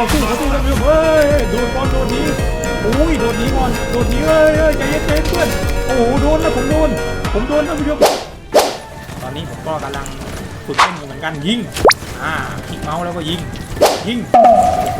เขาสู้เขาสู้ท่านผู้ชมเฮ้ยโดนก่อนโดนนี้โอ้ยโดนนี้ก่อนโดนนี้เฮ้ยเฮ้ยใจเย็นใจเย็นเพื่อนโอ้โหโดนนะผมโดน ผมโดนท่านผู้ชมตอนนี้ผมก็กำลังฝึกเล่นอยู่เหมือนกันยิงอ่าคลิกเมาส์แล้วก็ยิงยิงโอ้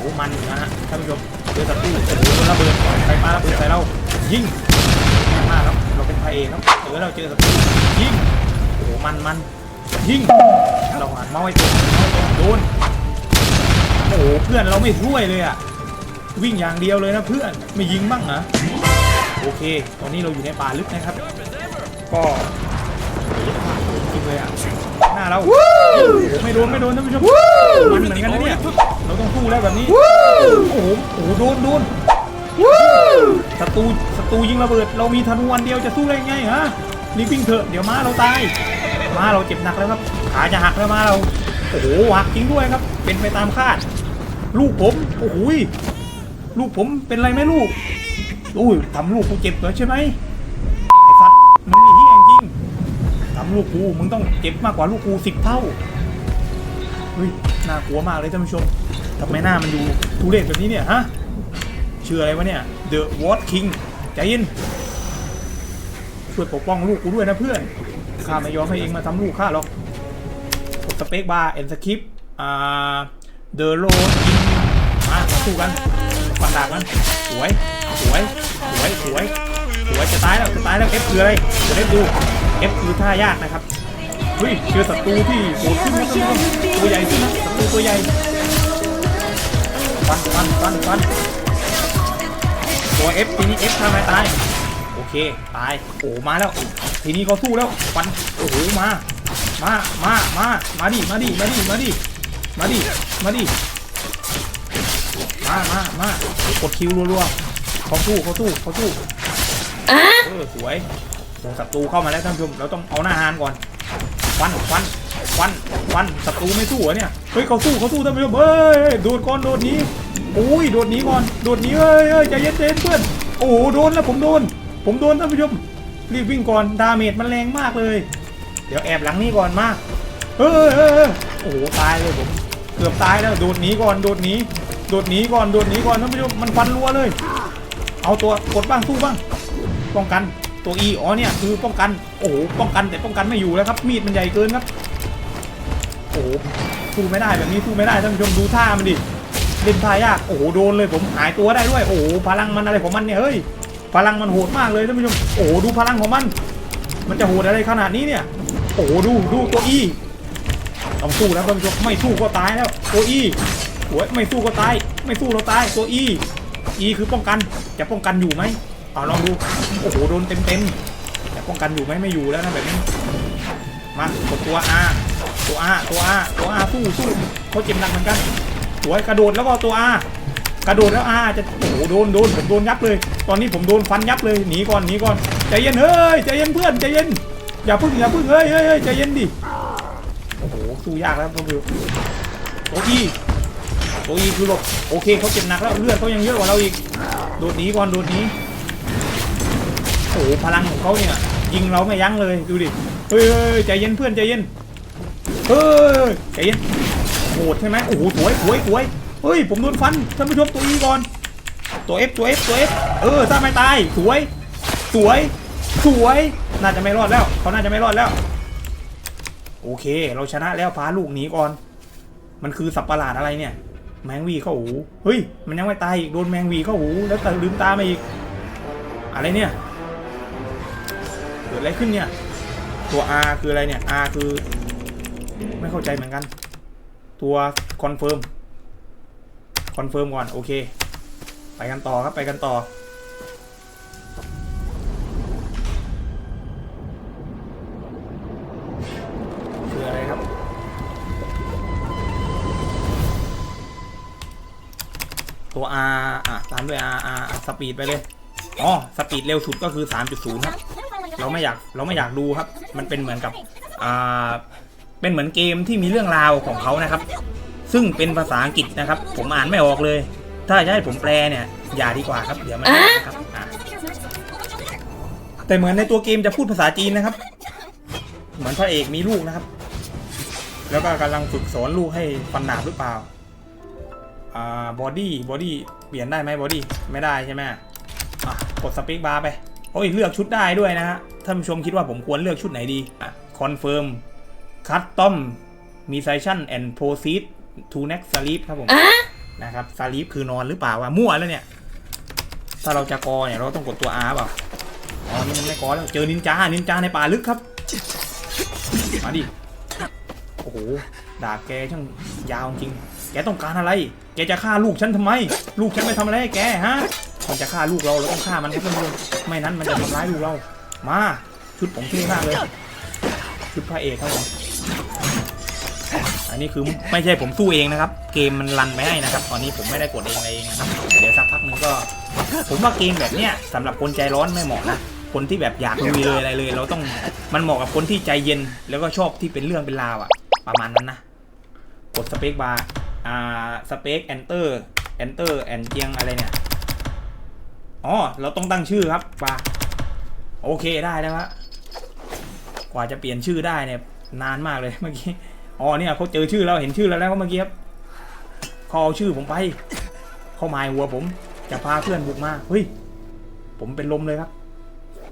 โหมันนะฮะท่านผู้ชมเจอศัตรูโอ้โหโดนระเบิดใครปาระเบิดใส่เรายิงแรงมากครับเราเป็นพระเอกครับเออเราเจอศัตรูยิงโอ้โหมันมันยิงเราหันเมาส์ให้ตรงโดน อ้โหเพื่อนเราไม่ช่วยเลยอะวิ่งอย่างเดียวเลยนะเพื่อนไม่ยิงบ้างนะโอเค ตอนนี้เราอยู่ในป่าลึกนะครับ ก็จริงเลยอะหน้าเราไม่โดนไม่โดนท่านผู้ชมมันเหมือนกันนะเนี่ยเราต้องสู้แล้วแบบนี้โอ้โหโอ้โหโดนโดนศัตรูศัตรูยิงระเบิด เรามีธนูอันเดียวจะสู้ได้ไงฮะรีบวิ่งเถอะเดี๋ยวม้าเราตายม้าเราเจ็บหนักแล้วครับขาจะหักแล้วม้าเราโอ้โหหักจริงด้วยครับ เป็นไปตามคาด ลูกผมโอ้โหลูกผมเป็นไรไหมลูกอุ้ยทำลูกกูเจ็บเหรอใช่ไหมไอ้สัตว์มึงนี่เฮี้ยจริงทำลูกกูมึงต้องเจ็บมากกว่าลูกกูสิบเท่าเฮ้ยน่ากลัวมากเลยท่านผู้ชมทำไมหน้ามันดูทุเรศแบบนี้เนี่ยฮะชื่ออะไรวะเนี่ย The What King ใจเย็นช่วยปกป้องลูกกูด้วยนะเพื่อนข้าไม่ยอมให้เองมาทำลูกข้าหรอกกดสเปคบาร์เอ็นสคริปอ่า เดอะโรดมาสู้กันฟันดาบมันสวยสวยสวยสวยสวยจะตายแล้วจะตายแล้วเอฟคืออะไรเดี๋ยวเอฟดูเอฟคือท่ายากนะครับเฮ้ยเจอศัตรูที่โหดขึ้นนะท่านผู้ชมตัวใหญ่ขึ้นนะศัตรูตัวใหญ่ฟันฟันฟันฟันตัวเอฟทีนี้เอฟทำไมตายโอเคตายโอ้มาแล้ว ทีนี้เขาสู้แล้วฟันโอ้โหมามามามามาดิมาดิมาดิมาดิ มาดิ มาดิ มา มา มากดคิวรัวๆเขาสู้เขาสู้เขาสู้เออสวยโอ้ศัตรูเข้ามาแล้วท่านผู้ชม เราต้องเอาหน้าฮานก่อนฟันฟันฟันฟันศัตรูไม่สู้เหรอเนี่ย เฮ้ยเขาสู้เขาสู้ท่านผู้ชมเฮ้ยโดดก่อนโดดหนี้โอ้ยโดดหนี้ก่อน โดดหนี้เฮ้ยเฮ้ยใจเย็นใจเย็นเพื่อน โอ้โหโดนแล้วผมโดน ผมโดนท่านผู้ชม รีบวิ่งก่อน ดาเมจมันแรงมากเลย เดี๋ยวแอบหลังนี้ก่อนมาเฮ้ยเฮ้ยเฮ้ยโอ้โหตายเลยผม เกือบตายแล้วโดดหนีก่อนโดดหนีโดดหนีก่อนโดดหนีก่อนท่านผู้ชมมันฟันรัวเลย เอาตัวกดบ้างสู้บ้าง ป้องกันตัว E อ๋อเนี่ยคือป้องกันโอ้โหป้องกันแต่ป้องกันไม่อยู่แล้วครับ มีดมันใหญ่เกินครับโอ้โหสู้ไม่ได้แบบนี้สู้ไม่ได้ท่านผู้ชมดูท่ามันดิเล่นท่ายากโอ้โหโดนเลยผมหายตัวได้ด้วยโอ้โหพลังมันอะไรของมันเนี่ยเฮ้ยพลังมันโหดมากเลยท่านผู้ชมโอ้โหดูพลังของมัน มันจะโหดอะไรขนาดนี้เนี่ยโอ้โหดูดูตัว E ต้องสู้แล้วท่านผู้ชมไม่สู้ก็ตายแล้วตัวอีโอ้ยไม่สู้ก็ตาย ไม่สู้เราตายตัวอีอีคือป้องกันจะป้องกันอยู่ไหมเอาลองดูโอ้โหโดนเต็มเต็มจะป้องกันอยู่ไหมไม่อยู่แล้วนะแบบนี้มากดตัว R ตัว R ตัว R ตัว R สู้สู้เขาเจ็บหนักเหมือนกันสวยกระโดดแล้วก็ตัว R กระโดดแล้ว R จะโอ้โหโดนโดนผมโดนยับเลย ตอนนี้ผมโดนฟันยับเลยหนีก่อนหนีก่อนใจเย็นเฮ้ยใจเย็นเพื่อนใจเย็นอย่าพึ่งอย่าพึ่งเฮ้ยเฮ้ยเฮ้ยใจเย็นดิ สู้ยากแล้วก็คือโตอีโตอีคือแบบโอเคเขาเจ็บหนักแล้วเลือดเขายังเยอะกว่าเราอีกโดดหนีก่อนโดดหนีโอ้โหพลังของเขาเนี่ยยิงเราไม่ยั้งเลยดูดิเฮ้ยใจเย็นเพื่อนใจเย็นเฮ้ยใจเย็นโหดใช่ไหมโอ้โหสวยสวยสวยเฮ้ยผมโดนฟันท่านผู้ชมตัวอีก่อนตัว F ตัว F ตัว F เออถ้าไม่ตายสวย สวย สวย น่าจะไม่รอดแล้วเขาน่าจะไม่รอดแล้ว โอเค เราชนะแล้วพาลูกหนีก่อน มันคือสับประหลาดอะไรเนี่ย แมงวีเข้าหู เฮ้ย มันยังไม่ตายอีกโดนแมงวีเข้าหู แล้วแต่ลืมตามาอีก อะไรเนี่ย เกิดอะไรขึ้นเนี่ย ตัว R คืออะไรเนี่ย R คือ ไม่เข้าใจเหมือนกัน ตัวคอนเฟิร์ม คอนเฟิร์มก่อน โอเค ไปกันต่อครับ ไปกันต่อคือ ตัว R อะตามด้วย R R สปีดไปเลยอ๋อสปีดเร็วสุดก็คือ 3.0 ครับ เราไม่อยากเราไม่อยากดูครับ มันเป็นเหมือนกับอ่าเป็นเหมือนเกมที่มีเรื่องราวของเขานะครับ ซึ่งเป็นภาษาอังกฤษนะครับ ผมอ่านไม่ออกเลย ถ้าจะให้ผมแปลเนี่ยอย่าดีกว่าครับเดี๋ยวมันไม่ได้ครับอะแต่เหมือนในตัวเกมจะพูดภาษาจีนนะครับ เหมือนพระเอกมีลูกนะครับ แล้วก็กำลังฝึกสอนลูกให้ฟันดาบหรือเปล่า อ่าบอดี้บอดี้เปลี่ยนได้ไหมบอดี้ไม่ได้ใช่ไหมอะกดสปีกบาร์ไปโอ้ยเลือกชุดได้ด้วยนะฮะท่านผู้ชมคิดว่าผมควรเลือกชุดไหนดีอะคอนเฟิร์มคัตตอมมีไซชันแอนด์โพซีดทูเน็กสลีปครับผมนะครับสลีปคือนอนหรือเปล่าวะมั่วแล้วเนี่ย ถ้าเราจะกอเนี่ยเราต้องกดตัว R เปล่าอ๋อนี่มันไม่กอแล้วเจอนินจานินจาในป่าลึกครับ มาดิ โอ้โหดาบแกช่างยาวจริง แกต้องการอะไร แกจะฆ่าลูกฉันทำไม ลูกฉันไม่ทำอะไรให้แกฮะ มันจะฆ่าลูกเราเราต้องฆ่ามันครับเพื่อนไม่นั้นมันจะทำร้ายลูกเรา มา ชุดผมเท่มากเลย ชุดพระเอกครับผมอันนี้คือไม่ใช่ผมสู้เองนะครับ เกมมันรันไปให้นะครับ ตอนนี้ผมไม่ได้กดเองอะไรเองนะครับ เดี๋ยวสักพักนึงก็ ผมว่าเกมแบบเนี้ยสำหรับคนใจร้อนไม่เหมาะนะคนที่แบบอยากลุยเลยอะไรเลย เราต้องมันเหมาะกับคนที่ใจเย็น แล้วก็ชอบที่เป็นเรื่องเป็นราวอะประมาณนั้นนะ กดสเปคบาร์ อ่าสเปคแอนเตอร์แอนเตอร์แอนเจียงอะไรเนี่ยอ๋อเราต้องตั้งชื่อครับบาโอเคได้แล้วฮะกว่าจะเปลี่ยนชื่อได้เนี่ยนานมากเลยเมื่อกี้อ๋อเนี่ยเขาเจอชื่อแล้วเห็นชื่อแล้วแล้วเมื่อกี้ครับเขาเอาชื่อผมไปเข้าหมายหัวผม จะพาเพื่อนบุกมาเฮ้ยผมเป็นลมเลยครับ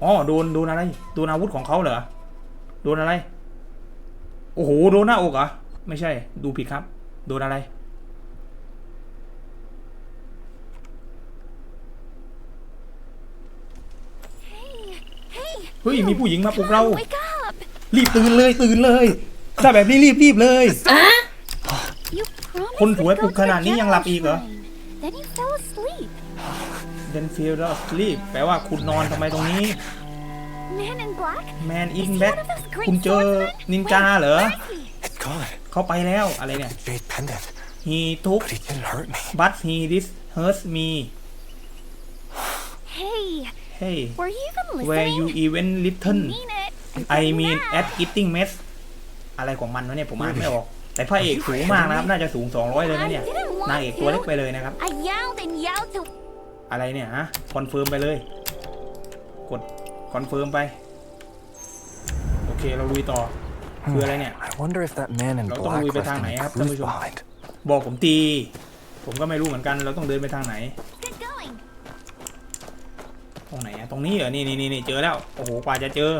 อ๋อโดนโดนอะไรโดนอาวุธของเขาเหรอโดนอะไร โอ้โหโดนหน้าอกเหรอไม่ใช่ ดูผิดครับ โดนอะไร Hey, เฮ้ยมีผู้หญิงมาปลุกเรา wake up! รีบตื่นเลยตื่นเลย ถ้าแบบนี้รีบรีบเลย You promised คนสวย we'd ปลุก go to ข the นาดนี้ยังหลับอีกเหรอ Shrine. Then you fell asleep. then feel asleep แปลว่าคุณนอนทำไมตรงนี้ Man in black? man Is in he black one of those great คุณเจอ swordsmen? นินจา Wait, เหรอ where is he? It's gone. เขาไปแล้วอะไรเนี่ย Jade pendant. he took But he didn't hurt me. but he this hurts me Hey, hey were you even listening? where you even listen mean it. I mean at eating mess อะไรของมันวะเนี่ยผมอ่านไม่ออก แต่พระเอกสูงมากนะครับ น่าจะสูง 200 เลยนะเนี่ย นางเอกตัวเล็กไปเลยนะครับ I yelled and yelled to อะไรเนี่ยฮะ คอนเฟิร์มไปเลย กดคอนเฟิร์มไป โอเคเราลุยต่อ คืออะไรเนี่ย I wonder if that man in Lo black tong lui left betang any này á, clues tâm trung. behind. บอกผมตี ผมก็ไม่รู้เหมือนกัน เราต้องเดินไปทางไหน get going. ตรงไหนอะตรงนี้เหรอนี่นี่นี่นี่เจอแล้ว โอ้โห กว่าจะเจอ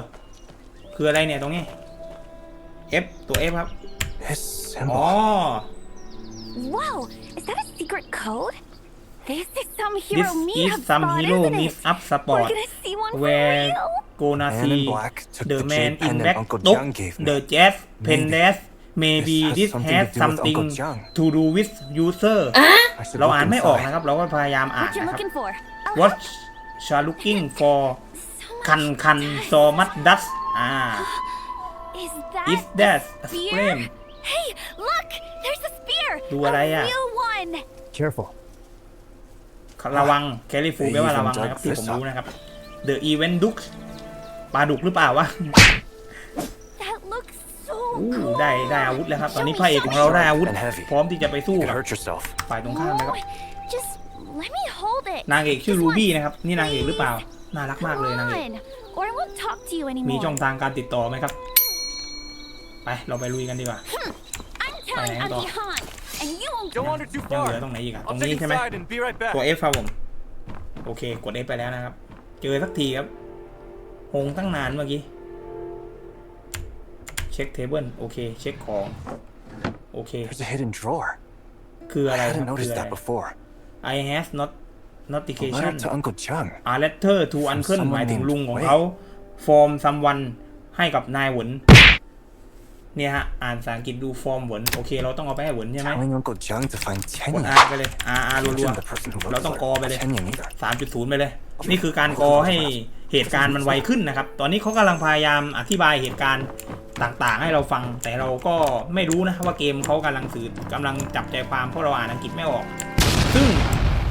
คืออะไรเนี่ยตรงนี้ F ตัว F ครับ This อ๋อ symbol. Whoa, is that a secret code? This is some this hero is meetup some spot, hero isn't meet it? up We're sport gonna see one for where real. gonna Man in see black took the the man jade in pendant black Uncle took John gave me. the jazz pendant maybe This this has has something to do something with Uncle John. to do with user I should เรา look อ่านไม่ออก inside. นะครับ เราก็พยายามอ่าน What you นะครับ looking for? Oh, what shall looking for so คัน much คัน dust. so much dust อ่า Is that is that a spear? flame Hey, look! There's a spear! ดูอะไรอะ A real one! Careful. ระวังแคลิฟูแปลว่าระวังนะครับที่ผมรู้นะครับ the event duck ปลาดุกหรือเปล่าวะ That looks so อู้ cool! ได้ได้อาวุธแล้วครับ ตอนนี้พระเอกของเราได้อาวุธ พร้อมที่จะไปสู้ You กับ could hurt yourself. ฝ่ายตรงข้ามนะครับ Whoa, Just let me hold it. นางเอกชื่อ Just รู once, บี้นะครับ นี่นางเอกหรือเปล่า please. น่ารักมาก Come เลยนางเอก on, or I won't talk to you มี anymore. ช่องทางการติดต่อไหมครับ ไป เราไปลุยกันดีกว่า I'm telling Ayan, ito. Auntie Han, and you won't Don't wander too ยังเหลือ far. ตรงไหนอีกอะตร I'll ง check นี้ใช่ไหม inside and be right back. ตัว F ครับผม โอเค กด F ไปแล้วนะครับ เจอสักทีครับ หงตั้งนานเมื่อกี้ เช็คเทเบิลโอเค เช็คของ โอเค There's a hidden drawer. คืออะไร I ครับ hadn't คือ noticed อะไร that before. I has not A notification letter to Uncle Chung. a letter to uncle someone หมายถึง named ลุงของ Wei เขา from someone ให้กับนายหวนเนี่ยฮะ อ่านภาษาอังกฤษดู form หวนโอเค เราต้องเอาไปให้หวนใช่ไหม Telling Uncle Chung to find กด Chen. R ไปเลย R R รัว Wasn't the person who ๆเรา wrote ต้อง the กอ letter ไปเลย Chen Yang either. 3.0ไปเลย นี่คือการกอให้เหตุการณ์มันไวขึ้นนะครับ ตอนนี้เขากำลังพยายามอธิบายเหตุการณ์ต่างๆ ให้เราฟัง แต่เราก็ไม่รู้นะว่าเกมเขากำลังสื่อกำลังจับใจความเพราะเราอ่านอังกฤษไม่ออก ซึ่ง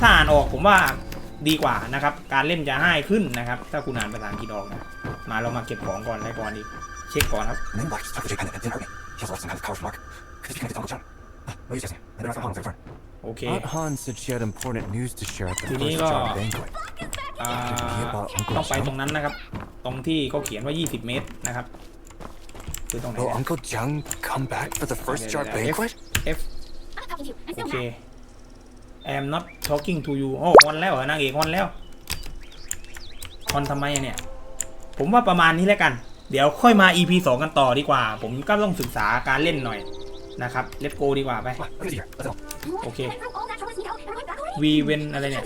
ถ้าอ่านออกผมว่าดีกว่านะครับ การเล่นจะง่ายขึ้นนะครับ ถ้าคุณอ่านภาษาอังกฤษออกนะมาเรามาเก็บของก่อนอะไรก่อนดีเช็คก่อนครับ Man in black just took the jade pendant and didn't hurt me. He also left some kind of powerful mark. Could be connected to Uncle Chung. Ah, What are you saying? I never found Han's return. โอเค Aunt Han said she had important news to share at the Thì first đi job vào. banquet. อ่า Could be about Uncle ต้องไปตรง Chung. นั้นนะครับ ตรงที่เขาเขียนว่า 20 เมตรนะครับ คือตรงไหน Will เนี่ย Uncle Chung come back for the first jar F banquet? F I'm talking to you. I โอ still เค have. am not talking to you โอ้ฮอนแล้วเหรอนางเอกฮอนแล้วฮอนทำไมอะเนี่ย ผมว่าประมาณนี้แล้วกัน เดี๋ยวค่อยมา EP 2กันต่อดีกว่า ผมก็ต้องศึกษาการเล่นหน่อยนะครับ let's go ดีกว่าไป Come on, look at here. Let's go. Okay. Through all naturalist Nico, everyone back already? วีเวนอะไรเนี่ย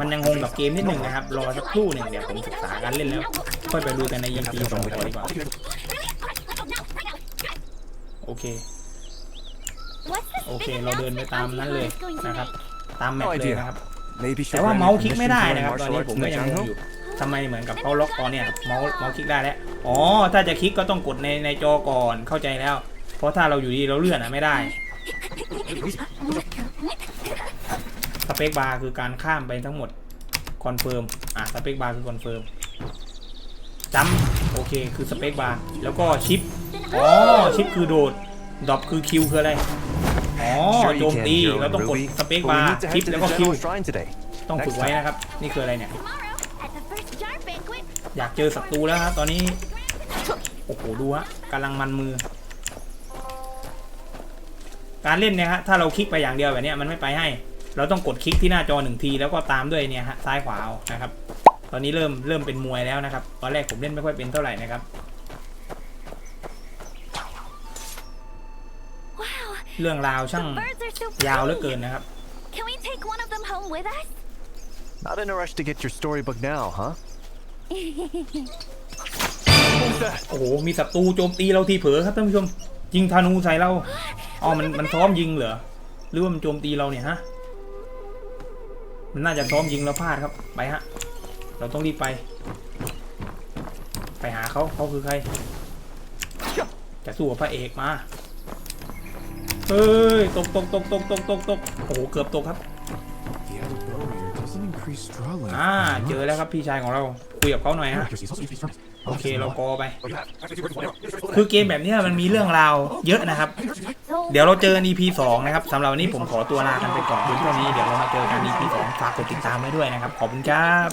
มันยังงงกับเกมนิดหนึ่งนะครับ รอสักครู่หนึ่งเดี๋ยวผมศึกษาการเล่นแล้ว ค่อยไปดูกันใน EP 2ต่อดีกว่า โอเค โอเค big เราเดินไป announcement ตาม Auntie นั้นเลย Han is going to นะครับ make? ตามแมปเลยนะครับ Maybe she'll แต่ว่า grant เมา me ส์คลิกไม่ permission ได้ to learn นะครับ ตอน martial นี้ arts ผม in ก็ the ยังงง jungle. อยู่ทำไมเหมือนกับเขาล็อกตอนเนี้ยเมาส์เมาส์คลิกได้แล้ว อ๋อ ถ้าจะคลิกก็ต้องกดในในจอก่อน เข้าใจแล้ว เพราะถ้าเราอยู่ดีเราเลื่อนอะไม่ได้ สเปคบาร์คือการข้ามไปทั้งหมด คอนเฟิร์ม อะ สเปคบาร์คือคอนเฟิร์มจัมโอเค คือสเปคบาร์ แล้วก็ชิป อ๋อ ชิปคือโดดดรอปคือคิวคืออะไร อ๋อ Sure โจ you ม can, ตี hero เราต้องกด Ruby, สเปค but บา we ร์ need to ชิป head to แล้ว the ก็คิว general shrine today. ต้องฝึกไว้นะครับ นี่คืออะไรเนี่ย Tomorrow, at the first jar banquet, อยากเจอศัตรูแล้วครับตอนนี้ โอ้โหดูฮะกำลังมันมือ การเล่นเนี่ยฮะถ้าเราคลิกไปอย่างเดียวแบบเนี้ยมันไม่ไปให้ เราต้องกดคลิกที่หน้าจอหนึ่งที แล้วก็ตามด้วยเนี่ยฮะซ้ายขวาเอานะครับ ตอนนี้เริ่มเริ่มเป็นมวยแล้วนะครับ ตอนแรกผมเล่นไม่ค่อยเป็นเท่าไหร่นะครับ wow, เรื่องราวช่าง the birds are so ยาวเหลือ pretty. เกินนะครับ Can we take one of them home with us? Not in a rush to get your storybook now, huh? Who's that? โอ้โห มีศัตรูโจมตีเราทีเผลอครับท่านผู้ชม ยิงธนูใส่เราอ๋อมันมันซ้อมยิงเหรอ หรือว่ามันโจมตีเราเนี่ยฮะ มันน่าจะซ้อมยิงแล้วพลาดครับ ไปฮะ เราต้องรีบไป ไปหาเขาเขาคือใคร จะสู้กับพระเอกมา เฮ้ยตกตกตกตกตกตกตกโอ้โหเกือบตกครับ The other barrier doesn't increase straw length. อ่า เจอแล้วครับพี่ชายของเรา คุยกับเขาหน่อยฮะ Here's these. Also, these strings. โอเคเรากอไป Oh, you have. Actually, two words, one arrow. คือเกมแบบเนี้ยมันมีเรื่องราวเยอะนะครับ So เดี๋ยวเราเจอกัน EP 2 นะครับสำหรับวันนี้ผมขอตัวลากันไปก่อนเพียงเท่านี้ เดี๋ยวเรามาเจอกัน EP 2 ฝากกดติดตามไว้ด้วยนะครับ ขอบคุณครับ